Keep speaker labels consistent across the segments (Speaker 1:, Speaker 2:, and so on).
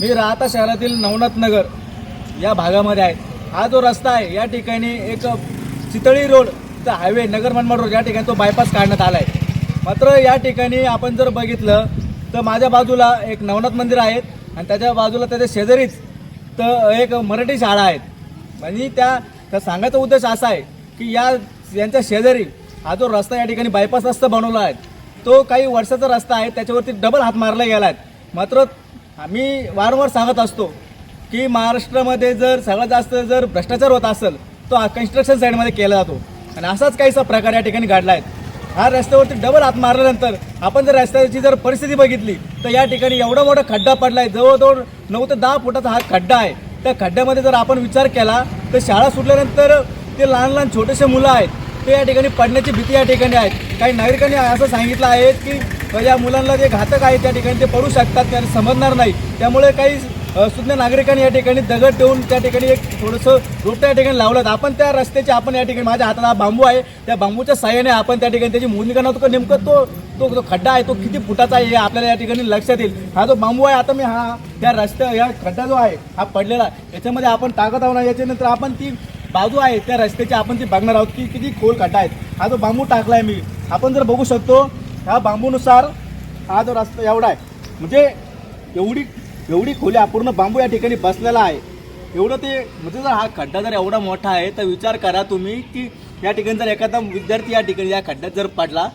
Speaker 1: मी राहता शहरातील नवनाथ नगर या भागामध्ये आहे. हा जो रस्ता आहे या ठिकाणी एक चितळी रोड तर हायवे नगर मनमाड रोड या ठिकाणी तो बायपास काढण्यात आला आहे मात्र या ठिकाणी आपण जर बघितलं तर माझ्या बाजूला एक नवनाथ मंदिर आहे आणि त्याच्या बाजूला त्याच्या शेजारीच तर एक मराठी शाळा आहेत म्हणजे त्या त्या सांगायचा उद्देश असा आहे की या यांच्या शेजारी हा जो रस्ता या ठिकाणी बायपास रस्ता बनवला आहे तो काही वर्षाचा रस्ता आहे त्याच्यावरती डबल हात मारला गेला आहे मात्र आम्ही वारंवार सांगत असतो की महाराष्ट्रामध्ये जर सगळ्यात जास्त जर भ्रष्टाचार होत असेल तो कन्स्ट्रक्शन साईडमध्ये केला जातो. आणि असाच काहीसा प्रकार या ठिकाणी घडला आहे. हा रस्त्यावरती डबल हात मारल्यानंतर आपण जर रस्त्याची जर परिस्थिती बघितली तर या ठिकाणी एवढा मोठा खड्डा पडला आहे जवळजवळ नऊ ते दहा फुटाचा हा खड्डा आहे. त्या खड्ड्यामध्ये जर आपण विचार केला तर शाळा सुटल्यानंतर ते लहान लहान छोटेसे मुलं आहेत ते या ठिकाणी पडण्याची भीती या ठिकाणी आहेत काही नागरिकांनी असं सांगितलं आहे की या मुलांना जे घातक आहे त्या ठिकाणी ते पडू शकतात त्यांना समजणार नाही. त्यामुळे काही सुज्ञ नागरिकांनी या ठिकाणी दगड ठेवून त्या ठिकाणी एक थोडंसं रोपटं या ठिकाणी लावलं. आपण त्या रस्त्याचे आपण या ठिकाणी माझ्या हाताला बांबू आहे त्या बांबूच्या साह्याने आपण त्या ठिकाणी त्याची मोजणी करणार होतो का नेमकं तो तो जो खड्डा आहे तो किती फुटाचा आहे हे आपल्याला या ठिकाणी लक्षात येईल. हा जो बांबू आहे आता मी हा त्या रस्त्या या खड्डा जो आहे हा पडलेला याच्यामध्ये आपण टाकत आहोत ना याच्यानंतर आपण ती बाजू आहे त्या रस्त्याची आपण ती बघणार आहोत की किती खोल खड्डा आहेत हा जो बांबू टाकला आहे मी आपण जर बघू शकतो ह्या बांबूनुसार हा जो रस्ता एवढा आहे म्हणजे एवढी एवढी खोली अपूर्ण बांबू या ठिकाणी बसलेला आहे. एवढं ते म्हणजे जर हा खड्डा जर एवढा मोठा आहे तर विचार करा तुम्ही की या ठिकाणी जर एखादा विद्यार्थी या ठिकाणी या खड्ड्यात जर पडला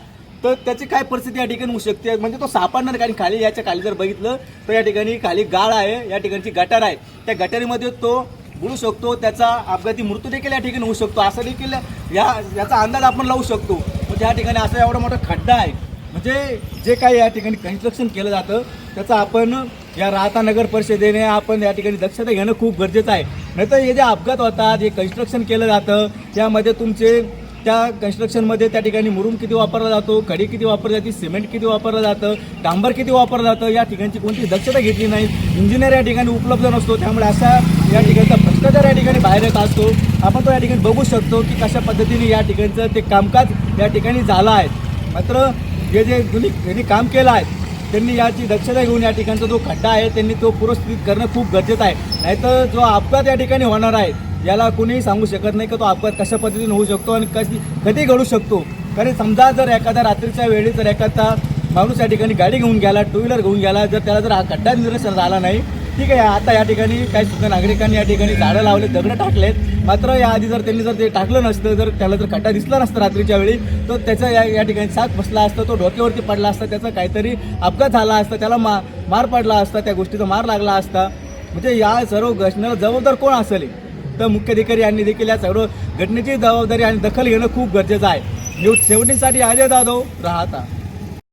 Speaker 1: तर त्याची काय परिस्थिती या ठिकाणी होऊ शकते? म्हणजे तो सापडणार कारण खाली याच्या खाली जर बघितलं तर या ठिकाणी खाली गाळ आहे या ठिकाणची गटार आहे. त्या गटारीमध्ये तो बुडू शकतो त्याचा अपघाती मृत्यू देखील या ठिकाणी होऊ शकतो. असं देखील या याचा अंदाज आपण लावू शकतो. म्हणजे या ठिकाणी असा एवढा मोठा खड्डा आहे. म्हणजे जे काही या ठिकाणी कन्स्ट्रक्शन केलं जातं त्याचं आपण या राहता नगर परिषदेने आपण या ठिकाणी दक्षता घेणं खूप गरजेचं आहे. नाहीतर हे जे अपघात होतात जे कन्स्ट्रक्शन केलं जातं त्यामध्ये तुमचे त्या कन्स्ट्रक्शनमध्ये त्या ठिकाणी मुरुम किती वापरला जातो खडी किती वापरली जाते सिमेंट किती वापरलं जातं डांबर किती वापरलं जातं या ठिकाणची कोणती दक्षता घेतली नाही. इंजिनियर या ठिकाणी उपलब्ध नसतो त्यामुळे अशा या ठिकाणचा भ्रष्टाचार या ठिकाणी बाहेर येत असतो. आपण तो या ठिकाणी बघू शकतो की कशा पद्धतीने या ठिकाणचं ते कामकाज या ठिकाणी झालं आहे. मात्र जे जे जुनी ज्यांनी काम केलं आहे त्यांनी याची दक्षता घेऊन या ठिकाणचा जो खड्डा आहे त्यांनी तो पुरस्थित करणं खूप गरजेचं आहे. नाहीतर जो अपघात या ठिकाणी होणार आहे याला कोणीही सांगू शकत नाही का तो अपघात कशा पद्धतीने होऊ शकतो आणि कशी कधी घडू शकतो. कारण समजा जर एखाद्या रात्रीच्या वेळी जर एखादा माणूस या ठिकाणी गाडी घेऊन गेला टू व्हीलर घेऊन गेला जर त्याला जर हा खड्डा निरसन झाला नाही ठीक आहे आता या ठिकाणी काही सुद्धा नागरिकांनी या ठिकाणी झाडं लावले दगडं टाकलेत. मात्र या आधी जर त्यांनी जर ते टाकलं नसतं जर त्याला जर खड्डा दिसला नसता रात्रीच्या वेळी तर त्याचा या या ठिकाणी साथ बसला असता तो डोक्यावरती पडला असता त्याचा काहीतरी अपघात झाला असता त्याला मा मार पडला असता त्या गोष्टीचा मार लागला असता. म्हणजे या सर्व घटनेला जबाबदार कोण असेल? तर मुख्याधिकारी यांनी देखील या सर्व घटनेची जबाबदारी आणि दखल घेणं खूप गरजेचं आहे. न्यूज सेव्हन्टीनसाठी अजय जाधव राहता.